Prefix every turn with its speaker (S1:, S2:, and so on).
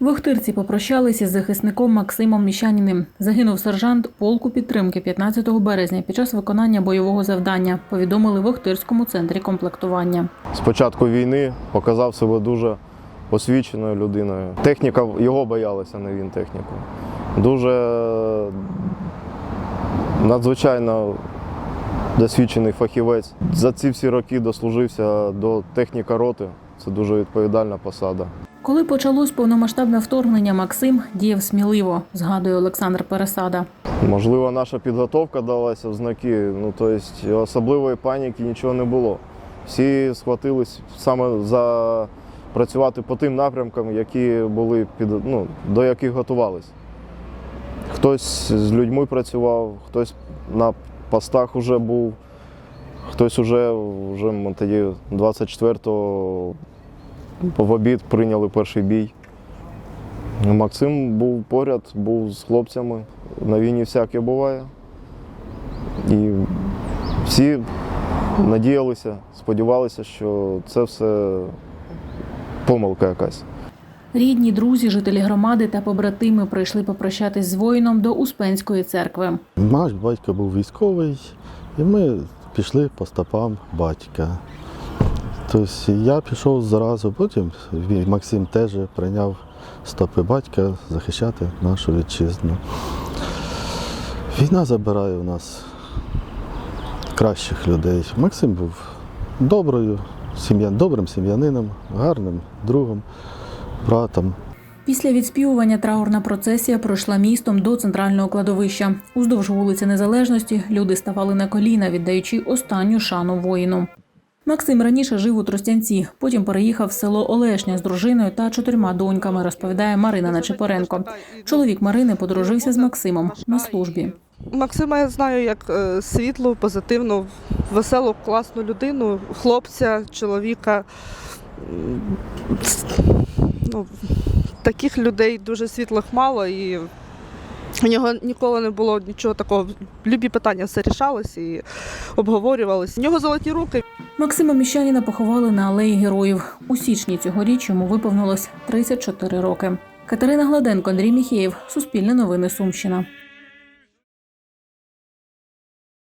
S1: В попрощалися з захисником Максимом Міщаніним. Загинув сержант полку підтримки 15 березня під час виконання бойового завдання. Повідомили в Охтирському центрі комплектування.
S2: З початку війни показав себе дуже освіченою людиною. Техніка його боялася, не він техніку. Дуже надзвичайно досвідчений фахівець. За ці всі роки дослужився до техніка роти. Це дуже відповідальна посада.
S1: Коли почалось повномасштабне вторгнення, Максим діяв сміливо, згадує Олександр Пересада.
S2: Можливо, наша підготовка далася в знаки. Ну, тобто особливої паніки нічого не було. Всі схватились саме за працювати по тим напрямкам, які були під, ну, до яких готувались. Хтось з людьми працював, хтось на постах вже був, хтось уже, вже тоді 24-го в обід прийняли перший бій. Максим був поряд, був з хлопцями. На війні всяке буває. І всі надіялися, сподівалися, що це все помилка якась.
S1: Рідні, друзі, жителі громади та побратими прийшли попрощатись з воїном до Успенської церкви.
S3: Наш батько був військовий, і ми пішли по стопам батька. Тобто я пішов зразу, потім Максим теж прийняв стопи батька захищати нашу вітчизну. Війна забирає у нас кращих людей. Максим був доброю, сім'я, добрим сім'янином, гарним другом, братом.
S1: Після відспівування траурна процесія пройшла містом до центрального кладовища. Уздовж вулиці Незалежності люди ставали на коліна, віддаючи останню шану воїну. Максим раніше жив у Тростянці, потім переїхав в село Олешня з дружиною та чотирма доньками, розповідає Марина Нечипоренко. Чоловік Марини подружився з Максимом на службі.
S4: Максима я знаю як е, світлу, позитивну, веселу, класну людину, хлопця, чоловіка. Ну, таких людей дуже світлих мало і у нього ніколи не було нічого такого. Любі питання все рішались і обговорювалось. У нього золоті руки.
S1: Максима Міщаніна поховали на алеї героїв. У січні цьогоріч йому виповнилось 34 роки. Катерина Гладенко, Андрій Міхеєв, Суспільне новини Сумщина.